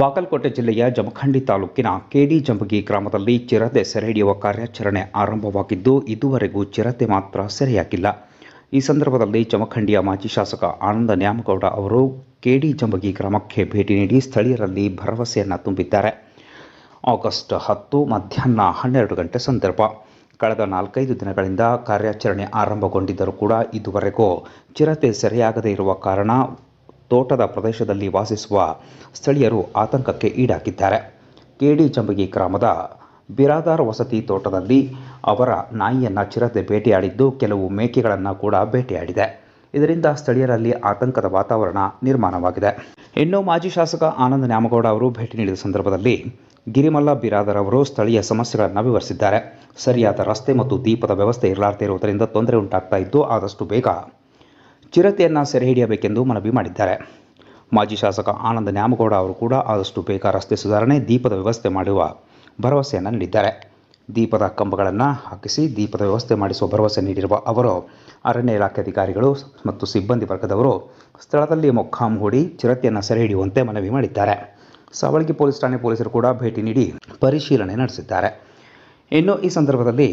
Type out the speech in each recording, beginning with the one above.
ಬಾಗಲಕೋಟೆ ಜಿಲ್ಲೆಯ ಜಮಖಂಡಿ ತಾಲೂಕಿನ ಕೆಡಿ ಜಂಬಗಿ ಗ್ರಾಮದಲ್ಲಿ ಚಿರತೆ ಸೆರೆ ಹಿಡಿಯುವ ಕಾರ್ಯಾಚರಣೆ ಆರಂಭವಾಗಿದ್ದು, ಇದುವರೆಗೂ ಚಿರತೆ ಮಾತ್ರ ಸೆರೆಯಾಗಿಲ್ಲ. ಈ ಸಂದರ್ಭದಲ್ಲಿ ಜಮಖಂಡಿಯ ಮಾಜಿ ಶಾಸಕ ಆನಂದ ನ್ಯಾಮಗೌಡ ಅವರು ಕೆಡಿ ಜಂಬಗಿ ಗ್ರಾಮಕ್ಕೆ ಭೇಟಿ ನೀಡಿ ಸ್ಥಳೀಯರಲ್ಲಿ ಭರವಸೆಯನ್ನು ತುಂಬಿದ್ದಾರೆ. ಆಗಸ್ಟ್ ಹತ್ತು ಮಧ್ಯಾಹ್ನ ಹನ್ನೆರಡು ಗಂಟೆ ಸಂದರ್ಭ ಕಳೆದ ನಾಲ್ಕೈದು ದಿನಗಳಿಂದ ಕಾರ್ಯಾಚರಣೆ ಆರಂಭಗೊಂಡಿದ್ದರೂ ಕೂಡ ಇದುವರೆಗೂ ಚಿರತೆ ಸೆರೆಯಾಗದೇ ಇರುವ ಕಾರಣ ತೋಟದ ಪ್ರದೇಶದಲ್ಲಿ ವಾಸಿಸುವ ಸ್ಥಳೀಯರು ಆತಂಕಕ್ಕೆ ಈಡಾಗಿದ್ದಾರೆ. ಕೆಡಿ ಚಂಬಗಿ ಗ್ರಾಮದ ಬಿರಾದಾರ್ ವಸತಿ ತೋಟದಲ್ಲಿ ಅವರ ನಾಯಿಯನ್ನು ಚಿರತೆ ಭೇಟಿಯಾಡಿದ್ದು ಕೆಲವು ಮೇಕೆಗಳನ್ನು ಕೂಡ ಭೇಟಿಯಾಡಿದೆ ಇದರಿಂದ ಸ್ಥಳೀಯರಲ್ಲಿ ಆತಂಕದ ವಾತಾವರಣ ನಿರ್ಮಾಣವಾಗಿದೆ. ಇನ್ನು ಮಾಜಿ ಶಾಸಕ ಆನಂದ ನ್ಯಾಮಗೌಡ ಅವರು ಭೇಟಿ ನೀಡಿದ ಸಂದರ್ಭದಲ್ಲಿ ಗಿರಿಮಲ್ಲ ಬಿರಾದರ್ ಅವರು ಸ್ಥಳೀಯ ಸಮಸ್ಯೆಗಳನ್ನು ವಿವರಿಸಿದ್ದಾರೆ. ಸರಿಯಾದ ರಸ್ತೆ ಮತ್ತು ದೀಪದ ವ್ಯವಸ್ಥೆ ಇರಲಾರದೇ ಇರುವುದರಿಂದ ತೊಂದರೆ ಉಂಟಾಗ್ತಾ ಇದ್ದು ಆದಷ್ಟು ಬೇಗ ಚಿರತೆಯನ್ನು ಸೆರೆ ಹಿಡಿಯಬೇಕೆಂದು ಮನವಿ ಮಾಡಿದ್ದಾರೆ. ಮಾಜಿ ಶಾಸಕ ಆನಂದ ನ್ಯಾಮಗೌಡ ಅವರು ಕೂಡ ಆದಷ್ಟು ಬೇಗ ರಸ್ತೆ ಸುಧಾರಣೆ, ದೀಪದ ವ್ಯವಸ್ಥೆ ಮಾಡುವ ಭರವಸೆಯನ್ನು ನೀಡಿದ್ದಾರೆ. ದೀಪದ ಕಂಬಗಳನ್ನು ಹಾಕಿಸಿ ದೀಪದ ವ್ಯವಸ್ಥೆ ಮಾಡಿಸುವ ಭರವಸೆ ನೀಡಿರುವ ಅವರು, ಅರಣ್ಯ ಇಲಾಖೆ ಅಧಿಕಾರಿಗಳು ಮತ್ತು ಸಿಬ್ಬಂದಿ ವರ್ಗದವರು ಸ್ಥಳದಲ್ಲಿ ಮೊಕ್ಕಾಂ ಹೂಡಿ ಚಿರತೆಯನ್ನು ಸೆರೆ ಹಿಡಿಯುವಂತೆ ಮನವಿ ಮಾಡಿದ್ದಾರೆ. ಸಾವಳಗಿ ಪೊಲೀಸ್ ಠಾಣೆ ಪೊಲೀಸರು ಕೂಡ ಭೇಟಿ ನೀಡಿ ಪರಿಶೀಲನೆ ನಡೆಸಿದ್ದಾರೆ. ಇನ್ನು ಈ ಸಂದರ್ಭದಲ್ಲಿ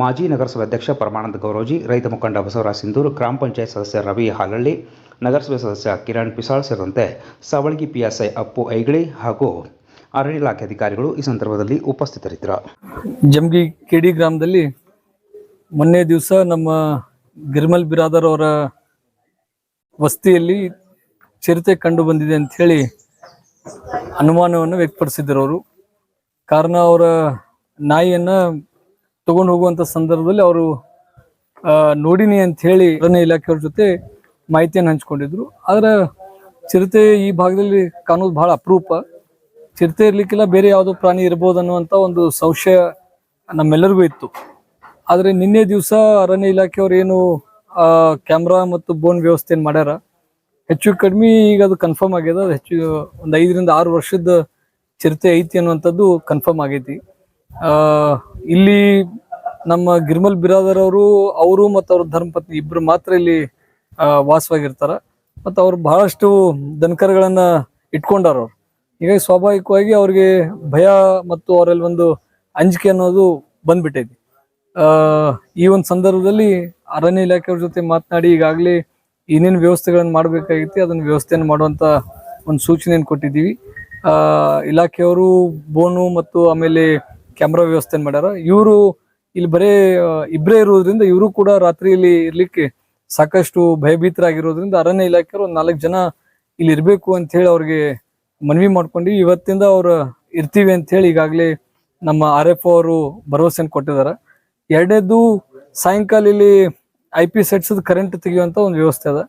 ಮಾಜಿ ನಗರಸಭೆ ಅಧ್ಯಕ್ಷ ಪರಮಾನಂದ ಗೌರೋಜಿ, ರೈತ ಮುಖಂಡ ಬಸವರಾಜ್ ಸಿಂಧೂರ್, ಗ್ರಾಮ ಪಂಚಾಯತ್ ಸದಸ್ಯ ರವಿ ಹಾಲಳ್ಳಿ, ನಗರಸಭೆ ಸದಸ್ಯ ಕಿರಣ್ ಪಿಸಾಳ್ ಸೇರಿದಂತೆ ಸವಳಗಿ ಪಿಎಸ್ಐ ಅಪ್ಪು ಐಗಳಿ ಹಾಗೂ ಅರಣ್ಯ ಇಲಾಖೆ ಅಧಿಕಾರಿಗಳು ಈ ಸಂದರ್ಭದಲ್ಲಿ ಉಪಸ್ಥಿತರಿದ್ದರು. ಜಮ್ಗಿ ಕೆಡಿ ಗ್ರಾಮದಲ್ಲಿ ಮೊನ್ನೆ ದಿವಸ ನಮ್ಮ ಗಿರ್ಮಲ್ ಬಿರಾದರ್ ಅವರ ವಸ್ತಿಯಲ್ಲಿ ಚಿರತೆ ಕಂಡು ಬಂದಿದೆ ಅಂತ ಹೇಳಿ ಅನುಮಾನವನ್ನು ವ್ಯಕ್ತಪಡಿಸಿದ್ದರು ಅವರು. ಕಾರಣ ಅವರ ನಾಯಿಯನ್ನ ತಗೊಂಡು ಹೋಗುವಂತ ಸಂದರ್ಭದಲ್ಲಿ ಅವರು ನೋಡಿನಿ ಅಂತ ಹೇಳಿ ಅರಣ್ಯ ಇಲಾಖೆಯವ್ರ ಜೊತೆ ಮಾಹಿತಿಯನ್ನು ಹಂಚ್ಕೊಂಡಿದ್ರು. ಆದ್ರೆ ಚಿರತೆ ಈ ಭಾಗದಲ್ಲಿ ಕಾಣೋದು ಬಹಳ ಅಪರೂಪ. ಚಿರತೆ ಇರ್ಲಿಕ್ಕಿಲ್ಲ, ಬೇರೆ ಯಾವುದೋ ಪ್ರಾಣಿ ಇರ್ಬೋದು ಅನ್ನುವಂತ ಒಂದು ಸಂಶಯ ನಮ್ಮೆಲ್ಲರಿಗೂ ಇತ್ತು. ಆದ್ರೆ ನಿನ್ನೆ ದಿವಸ ಅರಣ್ಯ ಇಲಾಖೆಯವ್ರು ಏನು ಕ್ಯಾಮ್ರಾ ಮತ್ತು ಬೋನ್ ವ್ಯವಸ್ಥೆ ಮಾಡ್ಯಾರ? ಹೆಚ್ಚು ಕಡಿಮೆ ಈಗ ಅದು ಕನ್ಫರ್ಮ್ ಆಗ್ಯದ ಹೆಚ್ಚು, ಒಂದು ಐದರಿಂದ ಆರು ವರ್ಷದ ಚಿರತೆ ಐತಿ ಅನ್ನುವಂಥದ್ದು ಕನ್ಫರ್ಮ್ ಆಗೈತಿ. ಇಲ್ಲಿ ನಮ್ಮ ಗಿರ್ಮಲ್ ಬಿರಾದರ್ ಅವರು ಅವರು ಮತ್ತು ಅವ್ರ ಧರ್ಮಪತ್ನಿ ಇಬ್ಬರು ಮಾತ್ರ ಇಲ್ಲಿ ವಾಸವಾಗಿರ್ತಾರ. ಮತ್ತು ಅವ್ರು ಬಹಳಷ್ಟು ದನಕರಗಳನ್ನ ಇಟ್ಕೊಂಡಾರ ಅವ್ರು. ಹೀಗಾಗಿ ಸ್ವಾಭಾವಿಕವಾಗಿ ಅವ್ರಿಗೆ ಭಯ ಮತ್ತು ಅವರಲ್ಲಿ ಒಂದು ಅಂಜಿಕೆ ಅನ್ನೋದು ಬಂದ್ಬಿಟ್ಟೈತಿ. ಈ ಒಂದು ಸಂದರ್ಭದಲ್ಲಿ ಅರಣ್ಯ ಇಲಾಖೆಯವ್ರ ಜೊತೆ ಮಾತನಾಡಿ ಈಗಾಗಲೇ ಏನೇನು ವ್ಯವಸ್ಥೆಗಳನ್ನು ಮಾಡಬೇಕಾಗಿತ್ತು, ಅದನ್ನ ವ್ಯವಸ್ಥೆಯನ್ನು ಮಾಡುವಂತ ಒಂದು ಸೂಚನೆಯನ್ನು ಕೊಟ್ಟಿದ್ದೀವಿ. ಇಲಾಖೆಯವರು, ಬೋನು ಮತ್ತು ಆಮೇಲೆ ಕ್ಯಾಮ್ರಾ ವ್ಯವಸ್ಥೆ ಮಾಡ್ಯಾರ? ಇವರು ಇಲ್ಲಿ ಬರೇ ಇಬ್ಬರೇ ಇರೋದ್ರಿಂದ ಇವರು ಕೂಡ ರಾತ್ರಿಯಲ್ಲಿ ಇರ್ಲಿಕ್ಕೆ ಸಾಕಷ್ಟು ಭಯಭೀತರಾಗಿರೋದ್ರಿಂದ ಅರಣ್ಯ ಇಲಾಖೆಯವರು ಒಂದು ನಾಲ್ಕು ಜನ ಇಲ್ಲಿ ಇರಬೇಕು ಅಂತ ಹೇಳಿ ಅವ್ರಿಗೆ ಮನವಿ ಮಾಡ್ಕೊಂಡು ಇವತ್ತಿಂದ ಅವ್ರು ಇರ್ತೀವಿ ಅಂತ ಹೇಳಿ ಈಗಾಗಲೇ ನಮ್ಮ ಆರ್ ಎಫ್ ಅವರು ಭರವಸೆಯನ್ನು ಕೊಟ್ಟಿದ್ದಾರೆ ಎರಡನೇದು ಸಾಯಂಕಾಲ ಇಲ್ಲಿ ಐ ಪಿ ಸೆಟ್ಸದ ಕರೆಂಟ್ ತೆಗೆಯುವಂತ ಒಂದು ವ್ಯವಸ್ಥೆ ಅದ.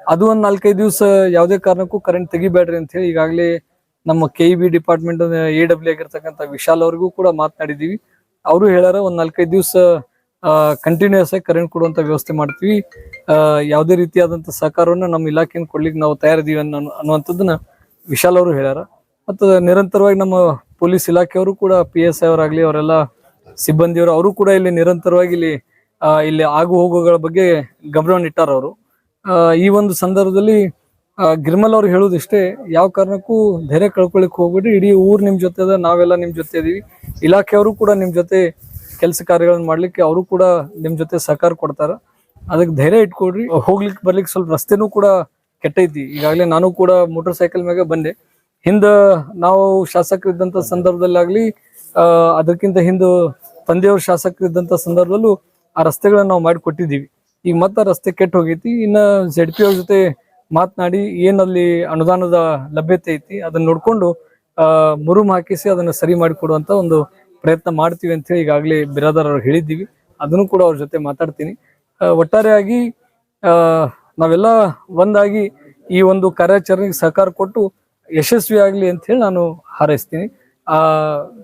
ಅದು ಒಂದು ನಾಲ್ಕೈದು ದಿವಸ ಯಾವುದೇ ಕಾರಣಕ್ಕೂ ಕರೆಂಟ್ ತೆಗಿಬೇಡ್ರಿ ಅಂತ ಹೇಳಿ ಈಗಾಗಲೇ ನಮ್ಮ K B department A W ಆಗಿರ್ತಕ್ಕಂಥ ವಿಶಾಲ್ ಅವ್ರಿಗೂ ಕೂಡ ಮಾತನಾಡಿದೀವಿ. ಅವರು ಹೇಳಾರ ಒಂದ್ ನಾಲ್ಕೈದು ದಿವಸ ಕಂಟಿನ್ಯೂಸ್ ಆಗಿ ಕರೆಂಟ್ ಕೊಡುವಂತ ವ್ಯವಸ್ಥೆ ಮಾಡ್ತೀವಿ. ಯಾವುದೇ ರೀತಿಯಾದಂತ ಸಹಕಾರವನ್ನು ನಮ್ಮ ಇಲಾಖೆಯನ್ನು ಕೊಡ್ಲಿಕ್ಕೆ ನಾವು ತಯಾರಿದೀವಿ ಅನ್ನೋ, ಅನ್ನುವಂಥದ್ದನ್ನ ವಿಶಾಲ್ ಅವರು ಹೇಳ್ಯಾರ. ಮತ್ತು ನಿರಂತರವಾಗಿ ನಮ್ಮ ಪೊಲೀಸ್ ಇಲಾಖೆಯವರು ಕೂಡ ಪಿ ಎಸ್ ಐ ಅವರಾಗ್ಲಿ, ಅವರೆಲ್ಲ ಸಿಬ್ಬಂದಿಯವರು, ಅವರು ಕೂಡ ಇಲ್ಲಿ ನಿರಂತರವಾಗಿ ಇಲ್ಲಿ ಇಲ್ಲಿ ಆಗು ಹೋಗುಗಳ ಬಗ್ಗೆ ಗಮನವನ್ನು ಇಟ್ಟಾರ ಅವರು. ಈ ಒಂದು ಸಂದರ್ಭದಲ್ಲಿ ಗಿರ್ಮಲ್ ಅವ್ರು ಹೇಳುದಿಷ್ಟೇ, ಯಾವ ಕಾರಣಕ್ಕೂ ಧೈರ್ಯ ಕಳ್ಕೊಳಕ್ ಹೋಗ್ಬಿಟ್ಟು ಇಡೀ ಊರ್ ನಿಮ್ ಜೊತೆ ಅದ ನಾವೆಲ್ಲ ನಿಮ್ ಜೊತೆ ಇದೀವಿ. ಇಲಾಖೆಯವರು ಕೂಡ ನಿಮ್ ಜೊತೆ ಕೆಲಸ ಕಾರ್ಯಗಳನ್ನ ಮಾಡ್ಲಿಕ್ಕೆ ಅವರು ಕೂಡ ನಿಮ್ ಜೊತೆ ಸಹಕಾರ ಕೊಡ್ತಾರ. ಅದಕ್ಕೆ ಧೈರ್ಯ ಇಟ್ಕೊಡ್ರಿ ಹೋಗ್ಲಿಕ್ಕೆ ಬರ್ಲಿಕ್ಕೆ ಸ್ವಲ್ಪ ರಸ್ತೆನೂ ಕೂಡ ಕೆಟ್ಟೈತಿ. ಈಗಾಗಲೇ ನಾನು ಕೂಡ ಮೋಟರ್ ಸೈಕಲ್ ಮ್ಯಾಗ ಬಂದೆ. ಹಿಂದ ನಾವು ಶಾಸಕರಿದ್ದಂತ ಸಂದರ್ಭದಲ್ಲಾಗ್ಲಿ ಅದಕ್ಕಿಂತ ಹಿಂದೆ ತಂದೆಯವ್ರ ಶಾಸಕರಿದ್ದಂತ ಸಂದರ್ಭದಲ್ಲೂ ಆ ರಸ್ತೆಗಳನ್ನ ನಾವು ಮಾಡಿಕೊಟ್ಟಿದ್ದೀವಿ. ಈಗ ಮತ್ತೆ ರಸ್ತೆ ಕೆಟ್ಟ ಹೋಗೈತಿ. ಇನ್ನ ಜೆಡ್ ಪಿ ಅವ್ರ ಜೊತೆ ಮಾತನಾಡಿ ಏನಲ್ಲಿ ಅನುದಾನದ ಲಭ್ಯತೆ ಐತಿ, ಅದನ್ನ ನೋಡ್ಕೊಂಡು ಮುರುಮ್ ಹಾಕಿಸಿ ಅದನ್ನ ಸರಿ ಮಾಡಿಕೊಡುವಂತ ಒಂದು ಪ್ರಯತ್ನ ಮಾಡ್ತೀವಿ ಅಂತ ಹೇಳಿ ಈಗಾಗಲೇ ಬಿರಾದರ್ ಅವ್ರು ಹೇಳಿದ್ದೀವಿ. ಅದನ್ನು ಕೂಡ ಅವ್ರ ಜೊತೆ ಮಾತಾಡ್ತೀನಿ. ಒಟ್ಟಾರೆಯಾಗಿ ನಾವೆಲ್ಲ ಒಂದಾಗಿ ಈ ಒಂದು ಕಾರ್ಯಾಚರಣೆಗೆ ಸಹಕಾರ ಕೊಟ್ಟು ಯಶಸ್ವಿ ಆಗ್ಲಿ ಅಂತ ಹೇಳಿ ನಾನು ಹಾರೈಸ್ತೀನಿ. ಆ,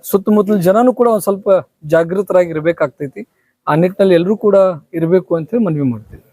ಸುತ್ತಮುತ್ತಲ ಜನನು ಕೂಡ ಒಂದ್ ಸ್ವಲ್ಪ ಜಾಗೃತರಾಗಿ ಇರಬೇಕಾಗ್ತೈತಿ ಆ ನಿಟ್ಟಿನಲ್ಲಿ ಎಲ್ಲರೂ ಕೂಡ ಇರಬೇಕು ಅಂತ ಹೇಳಿ ಮನವಿ ಮಾಡ್ತೀನಿ